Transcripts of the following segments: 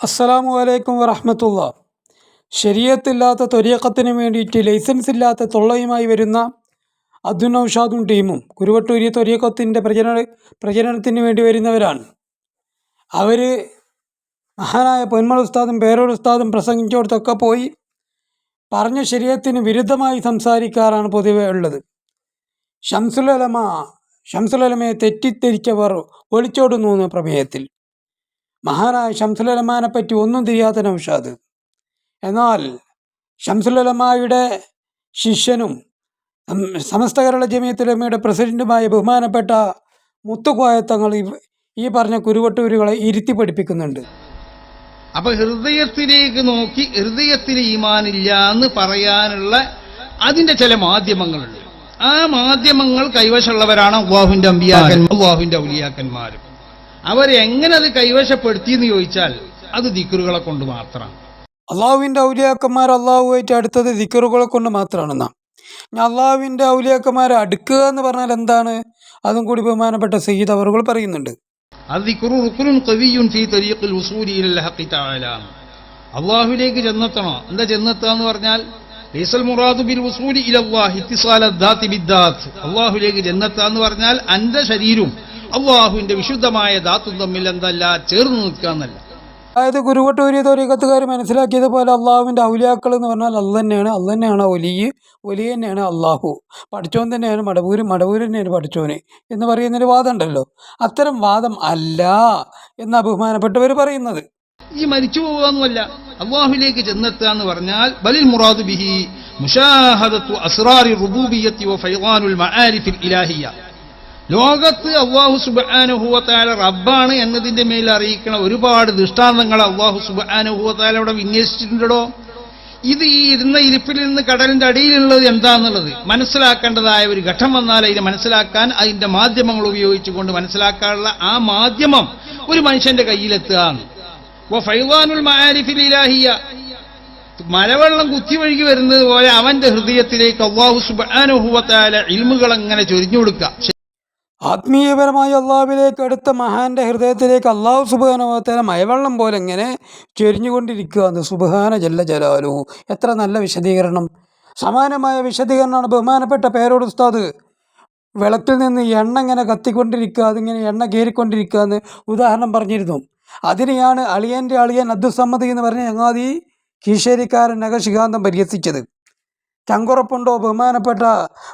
അസ്സലാമു അലൈക്കും വറഹമത്തുള്ള. ശരീരത്തില്ലാത്ത ത്വരീക്കത്തിന് വേണ്ടിയിട്ട് ലൈസൻസ് ഇല്ലാത്ത തൊള്ളയുമായി വരുന്ന അബ്ദുൽ നൌഷാദും ടീമും കുരുവട്ടൂരി ത്വരീക്കത്തിന്റെ പ്രചരണ പ്രചരണത്തിന് വേണ്ടി വരുന്നവരാണ്. അവർ മഹാനായ പൊന്മൾ ഉസ്താദും പേരോട് ഉസ്താദും പ്രസംഗിച്ചോടത്തൊക്കെ പോയി പറഞ്ഞ ശരീരത്തിന് വിരുദ്ധമായി സംസാരിക്കാറാണ് പൊതുവെ ഉള്ളത്. ഷംസുലമ ഷംസുലമയെ തെറ്റിദ്ധരിച്ചവർ ഒളിച്ചോടുന്നു പ്രമേയത്തിൽ. മഹാനായ ഷംസുലമാനെ പറ്റി ഒന്നും തിരിയാത്ത നൗഷാദ്. എന്നാൽ ഷംസുലമായുടെ ശിഷ്യനും സമസ്ത കേരള ജമിയത്തുലമയുടെ പ്രസിഡന്റുമായ ബഹുമാനപ്പെട്ട മുത്തുക്കോയത്തങ്ങൾ ഈ- ഈ പറഞ്ഞ കുരുവട്ടൂരുകളെ ഇരുത്തി പഠിപ്പിക്കുന്നുണ്ട്. അപ്പൊ ഹൃദയത്തിലേക്ക് നോക്കി ഹൃദയത്തിന് ഈമാനില്ല എന്ന് പറയാനുള്ള അതിന്റെ ചില മാധ്യമങ്ങളുണ്ട്. ആ മാധ്യമങ്ങൾ കൈവശമുള്ളവരാണ് അള്ളാഹുവിന്റെ അമ്പിയാക്കന്മാർ അള്ളാഹുവിന്റെ ഔലിയാക്കന്മാരും. അവരെങ്ങനെ അത് കൈവശപ്പെടുത്തി എന്ന് ചോദിച്ചാൽ അത് ദിക്കറുകളെ കൊണ്ട് മാത്രമാണ്. അള്ളാഹുവിന്റെ ഔലിയാക്കന്മാർ അള്ളാഹുമായിട്ട് അടുത്തത് ദിക്കറുകളെ കൊണ്ട് മാത്രമാണെന്നാ. ഞാൻ അള്ളാഹുവിന്റെ ഔലിയാക്കന്മാരെ അടുക്കുക എന്ന് പറഞ്ഞാൽ എന്താണ്? അതും കൂടി ബഹുമാനപ്പെട്ട സയ്യിദ് അവറുകൾ പറയുന്നുണ്ട്. അള്ളാഹുലേക്ക് ചെന്നെത്തണോ? എന്താ ചെന്നെത്തുക എന്ന് പറഞ്ഞാൽ അള്ളാഹുലേക്ക് ചെന്നെത്താന്ന് പറഞ്ഞാൽ അന്റെ ശരീരവും അള്ളാഹുവിന്റെ വിശുദ്ധമായ ദാത്തും തമ്മിൽ എന്തല്ല? ചേർന്ന് നിൽക്കാന്നല്ല അതായത് ഗുരുവട്ടൂരി തൊരീക്കത്തുകാർ മനസ്സിലാക്കിയതുപോലെ അള്ളാഹുവിന്റെ ഔലിയാക്കൾ എന്ന് പറഞ്ഞാൽ അല്ല തന്നെയാണ്. അല്ല തന്നെയാണ് ഒലിയ് ഒലി തന്നെയാണ് അള്ളാഹു. പഠിച്ചോൻ തന്നെയാണ് മടവൂര് മടവൂര് തന്നെയാണ് പഠിച്ചോന് എന്ന് പറയുന്നൊരു വാദം ഉണ്ടല്ലോ. അത്തരം വാദം അല്ല എന്ന് അഭിമാനപ്പെട്ടവർ പറയുന്നത്. ഈ മരിച്ചു പോകാന്നല്ല അള്ളാഹുലേക്ക് ചെന്നെത്തുക എന്ന് പറഞ്ഞാൽ ബലിൽ മുറാദു ബിഹി മുഷാഹദത്തു അസ്റാറി റുബൂബിയത്തി വ ഫൈദാനുൽ മആരിഫിൽ ഇലാഹിയ. ലോകത്ത് അള്ളാഹു സുബാനുഹുവത്താല റബ്ബാണ് എന്നതിന്റെ മേൽ അറിയിക്കണ ഒരുപാട് ദൃഷ്ടാന്തങ്ങൾ അള്ളാഹു സുബാനുഹുവത്താല അവിടെ വിന്യസിച്ചിട്ടുണ്ടോ? ഇത് ഈ ഇരുന്ന ഇരിപ്പിൽ നിന്ന് കടലിന്റെ അടിയിലുള്ളത് എന്താന്നുള്ളത് മനസ്സിലാക്കേണ്ടതായ ഒരു ഘട്ടം വന്നാൽ അതിനെ മനസ്സിലാക്കാൻ അതിന്റെ മാധ്യമങ്ങൾ ഉപയോഗിച്ചുകൊണ്ട് മനസ്സിലാക്കാനുള്ള ആ മാധ്യമം ഒരു മനുഷ്യന്റെ കയ്യിലെത്തുകയാണ് മലവെള്ളം കുത്തിവഴുകി വരുന്നത് പോലെ അവന്റെ ഹൃദയത്തിലേക്ക് അള്ളാഹു സുബാനുഹുവത്താല ഇൽമുകൾ അങ്ങനെ ചൊരിഞ്ഞു കൊടുക്കുക. ആത്മീയപരമായി അള്ളാഹുവിലേക്ക് അടുത്ത മഹാന്റെ ഹൃദയത്തിലേക്ക് അള്ളാഹു സുബാനുഭവത്തേനെ മയവെള്ളം പോലെ ഇങ്ങനെ ചൊരിഞ്ഞുകൊണ്ടിരിക്കുകയാണ് സുബാന ജല്ല ജലാലു എത്ര നല്ല വിശദീകരണം. സമാനമായ വിശദീകരണമാണ് ബഹുമാനപ്പെട്ട പേരോട് ഉസ്താദ്. വിളക്കിൽ നിന്ന് എണ്ണ ഇങ്ങനെ കത്തിക്കൊണ്ടിരിക്കുക അതിങ്ങനെ എണ്ണ കയറിക്കൊണ്ടിരിക്കുക എന്ന് ഉദാഹരണം പറഞ്ഞിരുന്നു. അതിനെയാണ് അളിയന്റെ അളിയൻ അബ്ദുസമ്മതി എന്ന് പറഞ്ഞ ഞങ്ങാതി കീശേരിക്കാരൻ നഖശികാന്തം പരിഹസിച്ചത്. ചങ്കുറപ്പുണ്ടോ ബഹുമാനപ്പെട്ട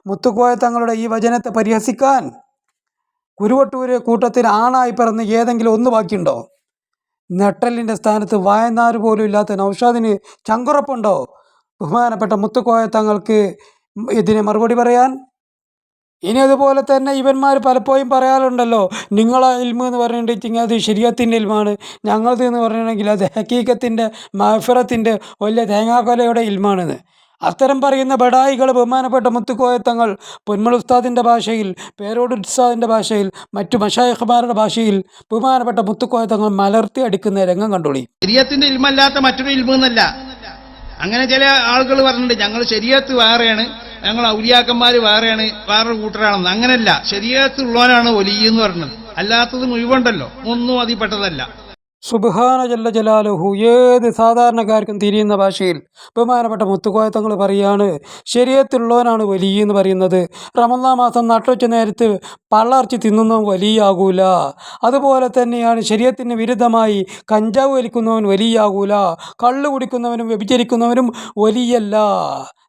മുത്തുക്കോയ തങ്ങളുടെ ഈ വചനത്തെ പരിഹസിക്കാൻ? കുരുവട്ടൂര് കൂട്ടത്തിൽ ആണായി പിറന്ന് ഏതെങ്കിലും ഒന്ന് ബാക്കിയുണ്ടോ? നെട്ടലിന്റെ സ്ഥാനത്ത് വായനാർ പോലും ഇല്ലാത്ത നൗഷാദിന് ചങ്കുറപ്പുണ്ടോ? ബഹുമാനപ്പെട്ട മുത്തുക്കോയ തങ്ങൾക്ക് ഇതിന് മറുപടി പറയാൻ? ഇനി അതുപോലെ തന്നെ ഇവന്മാർ പലപ്പോഴും പറയാറുണ്ടല്ലോ നിങ്ങളെ ഇൽമ എന്ന് പറഞ്ഞിട്ടുണ്ടെങ്കിൽ അത് ശരീരത്തിന്റെ ഇൽമാണ്. ഞങ്ങളത് എന്ന് പറഞ്ഞിട്ടുണ്ടെങ്കിൽ അത് ഹക്കീക്കത്തിന്റെ മഫറത്തിന്റെ വലിയ തേങ്ങാക്കൊലയുടെ ഇൽമാണെന്ന്. അത്തരം പറയുന്ന ബഡായികൾ ബഹുമാനപ്പെട്ട മുത്തുക്കോയത്തങ്ങൾ പൊന്മൾ ഉസ്താദിന്റെ ഭാഷയിൽ പേരോട് ഉസ്താദിന്റെ ഭാഷയിൽ മറ്റു മഷായഖമാരുടെ ഭാഷയിൽ ബഹുമാനപ്പെട്ട മുത്തുക്കോയത്തങ്ങൾ മലർത്തി അടിക്കുന്ന രംഗം കണ്ടോളി. ശരീരത്തിന്റെ ഇൽമല്ലാത്ത മറ്റൊരു ഇൽമ എന്നല്ല. അങ്ങനെ ചില ആളുകൾ പറഞ്ഞിട്ടുണ്ട് ഞങ്ങൾ ശരീരത്ത് വേറെയാണ് ഞങ്ങൾ ഔലിയാക്കന്മാര് വേറെയാണ് വേറൊരു കൂട്ടരാണെന്ന്. അങ്ങനെയല്ല ശരീരത്തുള്ളവനാണ് ഉള്ളവനാണ് ഒലിയ എന്ന് പറഞ്ഞത്. അല്ലാത്തത് മുഴുവണ്ടല്ലോ ഒന്നും അതിൽപ്പെട്ടതല്ല. സുബാന ജല്ല ജലാലുഹു. ഏത് സാധാരണക്കാർക്കും തിരിയുന്ന ഭാഷയിൽ ബഹുമാനപ്പെട്ട മുത്തുക്കോയത്തങ്ങൾ പറയാണ് ശരീരത്തിലുള്ളവനാണ് വലിയ എന്ന് പറയുന്നത്. റമദാ മാസം നട്ടുവച്ച നേരത്ത് പള്ളർച്ചി തിന്നുന്നവൻ വലിയാകൂല. അതുപോലെ തന്നെയാണ് ശരീരത്തിന് വിരുദ്ധമായി കഞ്ചാവ് വലിക്കുന്നവൻ വലിയാകൂല. കള്ളു കുടിക്കുന്നവനും വ്യഭിചരിക്കുന്നവനും വലിയല്ല.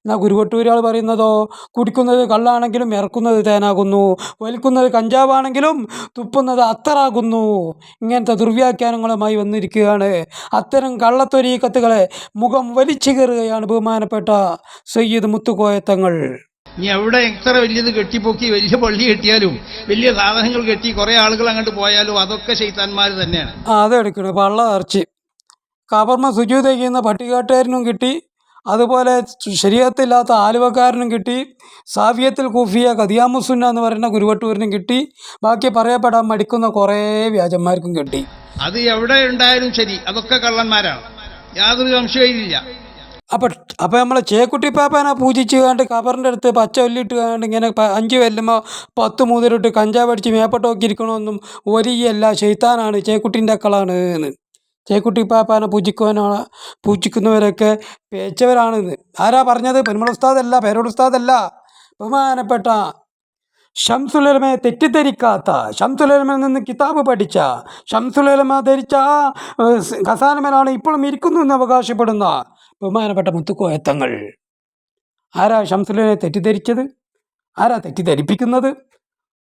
എന്നാ ഗുരുവട്ടൂരാൾ പറയുന്നതോ കുടിക്കുന്നത് കള്ളാണെങ്കിലും ഇറക്കുന്നത് തേനാകുന്നു വലിക്കുന്നത് കഞ്ചാവാണെങ്കിലും തുപ്പുന്നത് അത്തറാകുന്നു. ഇങ്ങനത്തെ ദുർവ്യാഖ്യാനങ്ങളുമായി വന്നിരിക്കുകയാണ്. അത്തരം കള്ളത്തൊരീക്കത്തുകളെ മുഖം വലിച്ചു കയറുകയാണ് ബഹുമാനപ്പെട്ട സയ്യിദ് മുത്തുക്കോയത്തങ്ങൾ ഇനി എവിടെ എത്ര വലിയത് കെട്ടിപ്പൊക്കി വലിയ പള്ളി കെട്ടിയാലും വലിയ സാധനങ്ങൾ കെട്ടി കുറെ ആളുകൾ അങ്ങോട്ട് പോയാലും അതൊക്കെ ശൈത്താന്മാർ തന്നെയാണ്. അതെടുക്കണേ അതെടുക്കണം പള്ള ഇറച്ചി കബർമ സുജൂത ചെയ്യുന്ന പട്ടികാട്ടുകാരനും കിട്ടി. അതുപോലെ ശരീരത്തില്ലാത്ത ആലുവക്കാരനും കിട്ടി. സാവിയത്തിൽ കൂഫിയ കദിയാമുസുന്ന എന്ന് പറയുന്ന ഗുരുവട്ടൂരിനും കിട്ടി. ബാക്കി പറയപ്പെടാൻ മടിക്കുന്ന കുറേ വ്യാജന്മാർക്കും കിട്ടി. അത് എവിടെ ഉണ്ടായാലും ശരി. അതൊക്കെ കള്ളന്മാരാണ്. യാതൊരു സംശയമില്ല അപ്പം അപ്പം നമ്മളെ ചേക്കുട്ടി പാപ്പാനെ പൂജിച്ച് കണ്ട് കബറിന്റെ അടുത്ത് പച്ച ഒല്ലിട്ട് കണ്ട് ഇങ്ങനെ അഞ്ച് വെല്ലുമ്പോൾ പത്ത് മൂതിരിട്ട് കഞ്ചാവ് അടിച്ച് മേപ്പട്ട് നോക്കിയിരിക്കണമെന്നും ഒരിയല്ല ചെയ്ത്താനാണ് ചേക്കുട്ടിന്റെ അക്കളാണ് എന്ന്. ചേക്കുട്ടി പാപ്പാനെ പൂജിക്കുവാനോ പൂജിക്കുന്നവരൊക്കെ പേച്ചവരാണെന്ന് ആരാ പറഞ്ഞത്? പെരുമൾ ഉസ്താദല്ല ഉസ്താദല്ല. ബഹുമാനപ്പെട്ട ഷംസുലമയെ തെറ്റിദ്ധരിക്കാത്ത ഷംസുലമയിൽ നിന്ന് കിതാബ് പഠിച്ച ഷംസുലമ ധരിച്ച ഖസാനമേലാണ് ഇപ്പോഴും ഇരിക്കുന്നു എന്ന് അവകാശപ്പെടുന്ന ബഹുമാനപ്പെട്ട മുത്തുക്കോയത്തങ്ങൾ ആരാ ഷംസുലനെ തെറ്റിദ്ധരിച്ചത്? ആരാ തെറ്റിദ്ധരിപ്പിക്കുന്നത്?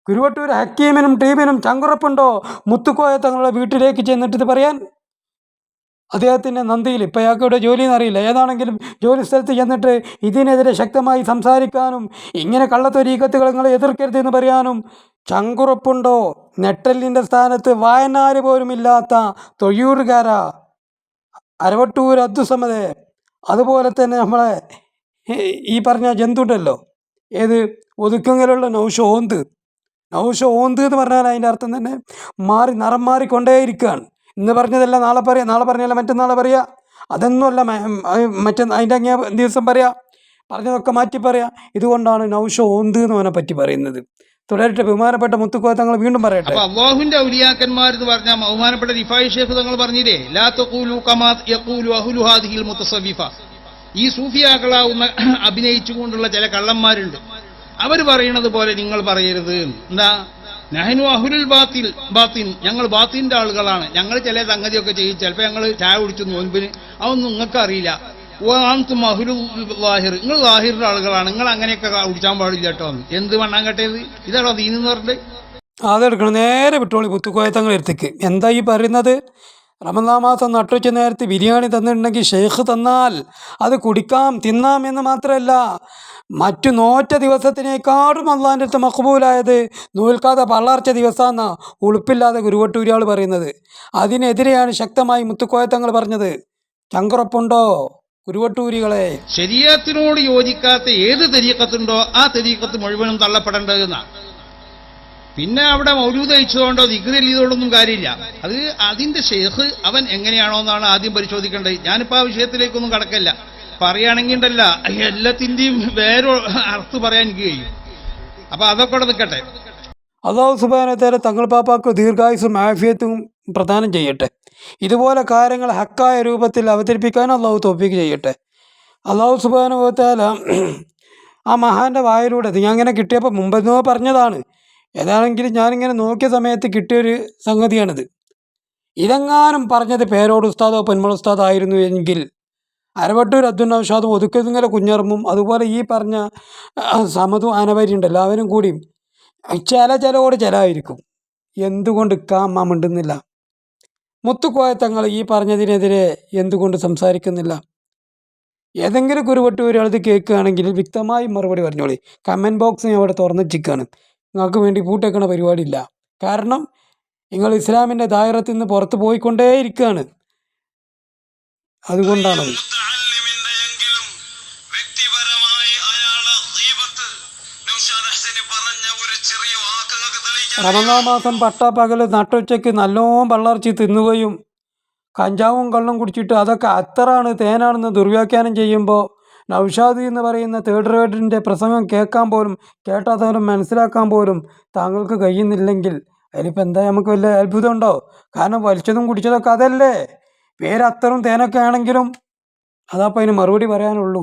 കുരുവട്ടൂർ ഹക്കീമിനും ടീമിനും ചങ്കുറപ്പുണ്ടോ മുത്തുക്കോയത്തങ്ങളുടെ വീട്ടിലേക്ക് ചെന്നിട്ട് പറയാൻ? അദ്ദേഹത്തിന്റെ നന്ദിയിൽ ഇപ്പം അയാൾക്ക് ഇവിടെ ജോലി എന്നറിയില്ല ഏതാണെങ്കിലും ജോലി സ്ഥലത്ത് ചെന്നിട്ട് ഇതിനെതിരെ ശക്തമായി സംസാരിക്കാനും ഇങ്ങനെ കള്ളത്തൊരീക്കത്തുകൾ നിങ്ങൾ എതിർക്കരുത് എന്ന് പറയാനും ചങ്കുറപ്പുണ്ടോ? നെട്ടലിന്റെ സ്ഥാനത്ത് വായനാർ പോലും ഇല്ലാത്ത തൊഴിയൂർകാര അരവട്ടൂർ അബ്ദുസമദ്. അതുപോലെ തന്നെ നമ്മളെ ഈ- പറഞ്ഞ ജന്തുണ്ടല്ലോ. ഏത്? ഒതുക്കങ്ങളിലുള്ള നൗഷ ഓന്ത്. നൗഷ ഓന്ത് എന്ന് പറഞ്ഞാൽ അതിന്റെ അർത്ഥം തന്നെ മാറി നിറം മാറിക്കൊണ്ടേയിരിക്കുകയാണ്. ഇന്ന് പറഞ്ഞതല്ല നാളെ പറയാം നാളെ പറഞ്ഞല്ല മറ്റന്നാളെ പറയാം. അതൊന്നുമല്ല മറ്റേ അതിന്റെ അങ്ങേ ദിവസം പറയാം. പറഞ്ഞതൊക്കെ മാറ്റി പറയാം. ഇതുകൊണ്ടാണ് നൗഷ ഓന്ത് എന്ന് അവനെ പറ്റി പറയുന്നത്. തുടരട്ടെ ബഹുമാനപ്പെട്ട മുത്തുക്കോ തങ്ങൾ വീണ്ടും പറയട്ടെ. അള്ളാഹുവിന്റെ ഔലിയാക്കന്മാർ എന്ന് പറഞ്ഞാൽ ബഹുമാനപ്പെട്ട റിഫായി ഷേഖ് തങ്ങൾ പറഞ്ഞില്ലേ? ഈ സൂഫിയാക്കളാവുന്ന അഭിനയിച്ചുകൊണ്ടുള്ള ചില കള്ളന്മാരുണ്ട്. അവർ പറയുന്നത് പോലെ നിങ്ങൾ പറയരുത്. എന്താ? നഹനു അഹുലുൽ ബാത്തിൽ ബാത്തിൻ. ഞങ്ങൾ ബാത്തിന്റെ ആളുകളാണ്. ഞങ്ങൾ ചില സംഗതിയൊക്കെ ചെയ്യും. ചിലപ്പോൾ ഞങ്ങൾ ചായ കുടിച്ചു നോൻപിന്. അതൊന്നും നിങ്ങൾക്ക് അറിയില്ല. ഓണത്തും അഹുലു ലാഹിർ നിങ്ങൾ ലാഹിറിന്റെ ആളുകളാണ്. നിങ്ങൾ അങ്ങനെയൊക്കെ കുടിച്ചാൻ പാടില്ല കേട്ടോ എന്ത് വണ്ണാൻ കെട്ടേത് ഇതാണോ ദീനെന്ന് പറഞ്ഞത്? അതെടുക്കണം. നേരെ പെട്രോളി പുത്തുക്കോയത്തങ്ങൾ എടുത്തേക്ക്. എന്താ ഈ പറയുന്നത്? റമദാൻ മാസം നട്ടുവച്ച നേരത്തെ ബിരിയാണി തന്നിട്ടുണ്ടെങ്കിൽ ഷെയ്ഖ് തന്നാൽ അത് കുടിക്കാം തിന്നാം എന്ന് മാത്രമല്ല മറ്റു നോറ്റ ദിവസത്തിനേക്കാളും അള്ളാന്റെ അടുത്ത് മഖബൂലായത് നൂൽക്കാതെ പള്ളാർച്ച ദിവസമെന്നാ ഉളുപ്പില്ലാതെ ഗുരുവട്ടൂരിയാൾ പറയുന്നത്. അതിനെതിരെയാണ് ശക്തമായി മുത്തുക്കോയത്തങ്ങൾ പറഞ്ഞത്. ചങ്കുറപ്പുണ്ടോ ഗുരുവട്ടൂരികളെ? ശരീരത്തിനോട് യോജിക്കാത്ത ഏത് തെരീക്കത്തുണ്ടോ ആ തെരീക്കത്ത് മുഴുവനും തള്ളപ്പെടേണ്ടതെന്നാണ് പിന്നെ അവിടെ മൗലൂദ് അയച്ചതുകൊണ്ടോ ദിഗ്രലിയതുകൊണ്ടൊന്നും കാര്യമില്ല. അത് അതിന്റെ ഷേഖ് അവൻ എങ്ങനെയാണോ എന്നാണ് ആദ്യം പരിശോധിക്കേണ്ടത്. ഞാനിപ്പോ ആ വിഷയത്തിലേക്കൊന്നും കടക്കല്ല. പറയുകയാണെങ്കിൽ ഉണ്ടല്ല. എല്ലാത്തിന്റെയും വേറെ അർത്ഥം പറയാൻ എനിക്ക് കഴിയും. അപ്പൊ അതൊക്കെ അവിടെ നിൽക്കട്ടെ. അള്ളാഹു സുബാനത്തേരെ തങ്ങൾ പാപ്പാക്ക് ദീർഘായുസും ആഫിയത്തും പ്രദാനം ചെയ്യട്ടെ. ഇതുപോലെ കാര്യങ്ങൾ ഹക്കായ രൂപത്തിൽ അവതരിപ്പിക്കാൻ അള്ളാഹു തോപ്പിക്ക് ചെയ്യട്ടെ. അള്ളാഹു സുബാനുഭവത്താല ആ മഹാന്റെ വായിലൂടെ ഞാൻ ഇങ്ങനെ കിട്ടിയപ്പോൾ മുമ്പെന്നോ പറഞ്ഞതാണ്. ഏതാണെങ്കിലും ഞാനിങ്ങനെ നോക്കിയ സമയത്ത് കിട്ടിയൊരു സംഗതിയാണിത്. ഇതെങ്ങാനും പറഞ്ഞത് പേരോട് ഉസ്താദോ പൊന്മൾ ഉസ്താദോ ആയിരുന്നു എങ്കിൽ അരവട്ടൂർ അബ്ദുൽ നൌഷാദും ഒതുക്കുങ്ങല കുഞ്ഞറമ്മും അതുപോലെ ഈ പറഞ്ഞ സമതു ആനവരി ഉണ്ടല്ലോ അവനും കൂടിയും ചില ചിലവോട് ചിലവായിരിക്കും. എന്തുകൊണ്ട് കാമ്മ മിണ്ടുന്നില്ല? മുത്തുക്കോയ തങ്ങൾ ഈ പറഞ്ഞതിനെതിരെ എന്തുകൊണ്ട് സംസാരിക്കുന്നില്ല? ഏതെങ്കിലും കുരുവട്ട് ഒരാളത് കേൾക്കുകയാണെങ്കിൽ വ്യക്തമായി മറുപടി പറഞ്ഞോളി. കമന്റ് ബോക്സ് ഞാൻ അവിടെ തുറന്ന് ചിക്കാണ് നിങ്ങൾക്ക് വേണ്ടി പൂട്ടേക്കണ പരിപാടിയില്ല. കാരണം നിങ്ങൾ ഇസ്ലാമിന്റെ ദായറത്തിൽ നിന്ന് പുറത്ത് പോയിക്കൊണ്ടേയിരിക്കുകയാണ്. തെളിയിക്കാൻ റമദാ മാസം പട്ടാപ്പകൽ നട്ടുച്ചയ്ക്ക് നല്ലോണം പള്ളർച്ചി തിന്നുകയും കഞ്ചാവും കള്ളും കുടിച്ചിട്ട് അതൊക്കെ അത്തറാണ് തേനാണെന്ന് ദുർവ്യാഖ്യാനം ചെയ്യുമ്പോൾ നൗഷാദ് എന്ന് പറയുന്ന തേർഡ് റേഡിന്റെ പ്രസംഗം കേൾക്കാൻ പോലും കേട്ടാത്തവരും മനസ്സിലാക്കാൻ പോലും താങ്കൾക്ക് കഴിയുന്നില്ലെങ്കിൽ അതിലിപ്പോൾ എന്താ നമുക്ക് വലിയ അത്ഭുതമുണ്ടോ? കാരണം വലിച്ചതും കുടിച്ചതൊക്കെ അതല്ലേ? പേര് അത്തറും തേനൊക്കെ ആണെങ്കിലും അതപ്പോൾ അതിന് മറുപടി പറയാനുള്ളൂ.